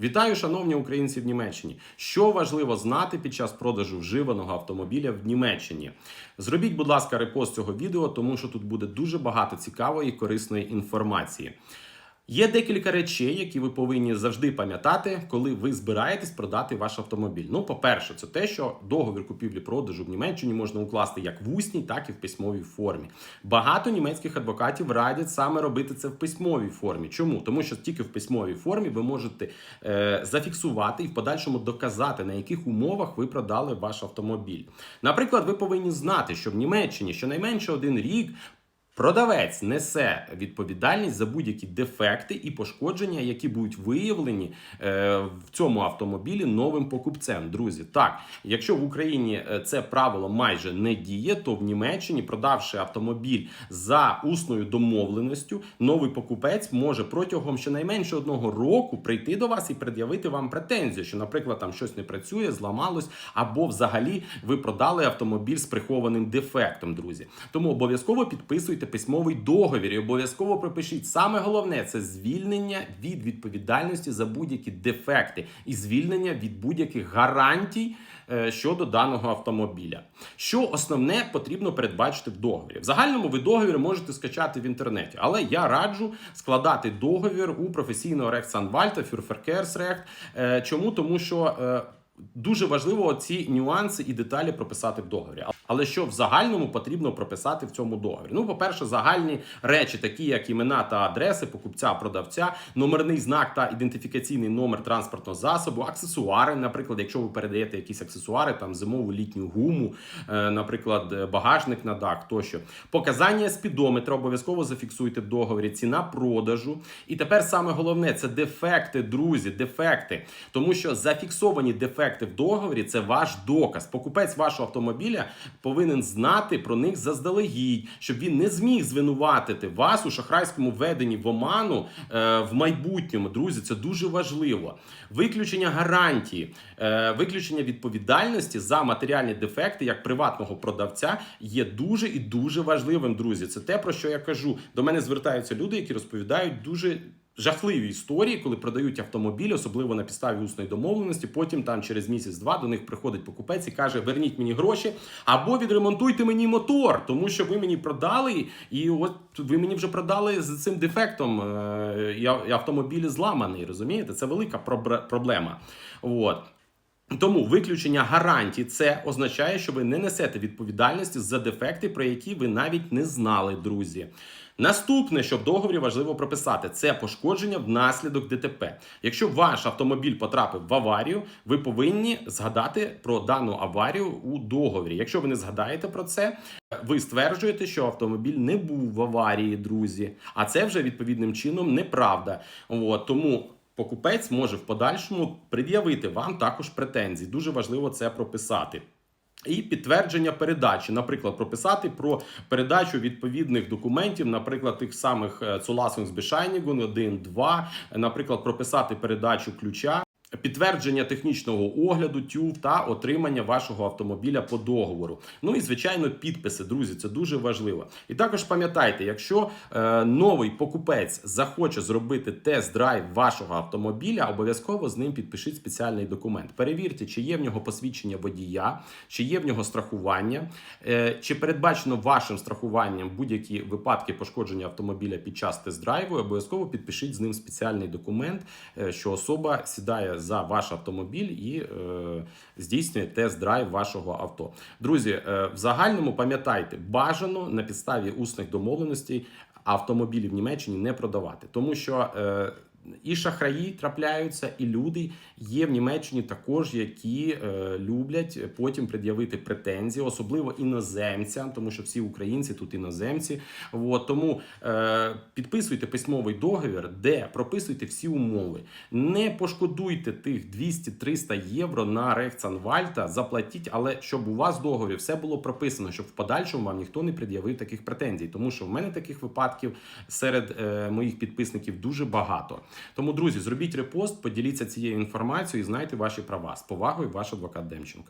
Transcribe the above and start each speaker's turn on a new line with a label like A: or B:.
A: Вітаю, шановні українці в Німеччині. Що важливо знати під час продажу вживаного автомобіля в Німеччині? Зробіть, будь ласка, репост цього відео, тому що тут буде дуже багато цікавої і корисної інформації. Є декілька речей, які ви повинні завжди пам'ятати, коли ви збираєтесь продати ваш автомобіль. Ну, по-перше, це те, що договір купівлі-продажу в Німеччині можна укласти як в усній, так і в письмовій формі. Багато німецьких адвокатів радять саме робити це в письмовій формі. Чому? Тому що тільки в письмовій формі ви можете е, зафіксувати і в подальшому доказати, на яких умовах ви продали ваш автомобіль. Наприклад, ви повинні знати, що в Німеччині щонайменше один рік. Продавець несе відповідальність за будь-які дефекти і пошкодження, які будуть виявлені е, в цьому автомобілі новим покупцем. Друзі, так якщо в Україні е, це правило майже не діє, то в Німеччині, продавши автомобіль за усною домовленістю, новий покупець може протягом щонайменше одного року прийти до вас і пред'явити вам претензію, що, наприклад, там щось не працює, зламалось, або взагалі ви продали автомобіль з прихованим дефектом, друзі. Тому обов'язково підписуйте письмовий договір і обов'язково пропишіть. Саме головне це звільнення від відповідальності за будь-які дефекти і звільнення від будь-яких гарантій е, щодо даного автомобіля. Що основне потрібно передбачити в договорі? В загальному ви договір можете скачати в інтернеті, але я раджу складати договір у професійного рехтсанвальта, фюрферкерсрехт. Е, Чому? Тому що. Е, Дуже важливо ці нюанси і деталі прописати в договорі. Але що в загальному потрібно прописати в цьому договорі? Ну, по-перше, загальні речі, такі як імена та адреси покупця, продавця, номерний знак та ідентифікаційний номер транспортного засобу, аксесуари, наприклад, якщо ви передаєте якісь аксесуари, там зимову літню гуму, е, наприклад, багажник на дах тощо. Показання спідометра обов'язково зафіксуйте в договорі, ціна продажу. І тепер саме головне це дефекти, друзі, дефекти. Тому що зафіксовані дефекти в договорі це ваш доказ. Покупець вашого автомобіля повинен знати про них заздалегідь, щоб він не зміг звинуватити вас у шахрайському введенні в оману е, в майбутньому. Друзі, це дуже важливо. Виключення гарантії, е, виключення відповідальності за матеріальні дефекти як приватного продавця є дуже і дуже важливим, друзі. Це те, про що я кажу. До мене звертаються люди, які розповідають дуже. Жахливі історії, коли продають автомобіль, особливо на підставі усної домовленості. Потім там через місяць-два до них приходить покупець і каже: Верніть мені гроші або відремонтуйте мені мотор, тому що ви мені продали, і от ви мені вже продали з цим дефектом. е, І автомобіль зламаний. Розумієте? Це велика проблема. От. Тому виключення гарантій це означає, що ви не несете відповідальності за дефекти, про які ви навіть не знали, друзі. Наступне, що в договорі важливо прописати, це пошкодження внаслідок ДТП. Якщо ваш автомобіль потрапив в аварію, ви повинні згадати про дану аварію у договорі. Якщо ви не згадаєте про це, ви стверджуєте, що автомобіль не був в аварії, друзі. А це вже відповідним чином неправда. От тому. Покупець може в подальшому пред'явити вам також претензії. Дуже важливо це прописати. І підтвердження передачі, наприклад, прописати про передачу відповідних документів, наприклад, тих самих Zulassungsbescheinigung 1, 2, наприклад, прописати передачу ключа. Підтвердження технічного огляду тюв та отримання вашого автомобіля по договору. Ну і звичайно, підписи, друзі, це дуже важливо. І також пам'ятайте, якщо е, новий покупець захоче зробити тест-драйв вашого автомобіля, обов'язково з ним підпишіть спеціальний документ. Перевірте, чи є в нього посвідчення водія, чи є в нього страхування, е, чи передбачено вашим страхуванням будь-які випадки пошкодження автомобіля під час тест-драйву. Обов'язково підпишіть з ним спеціальний документ, е, що особа сідає за ваш автомобіль і е, здійснює тест-драйв вашого авто. Друзі, е, в загальному пам'ятайте, бажано на підставі усних домовленостей автомобілів в Німеччині не продавати, тому що. Е, і шахраї трапляються, і люди є в Німеччині також, які е, люблять потім пред'явити претензії, особливо іноземцям, тому що всі українці тут іноземці. От, тому е, підписуйте письмовий договір, де прописуйте всі умови. Не пошкодуйте тих 200-300 євро на Рехтсанвальта, заплатіть, але щоб у вас в договорі все було прописано, щоб в подальшому вам ніхто не пред'явив таких претензій. Тому що в мене таких випадків серед е, моїх підписників дуже багато. Тому, друзі, зробіть репост, поділіться цією інформацією і знайте ваші права. З повагою, ваш адвокат Демченко.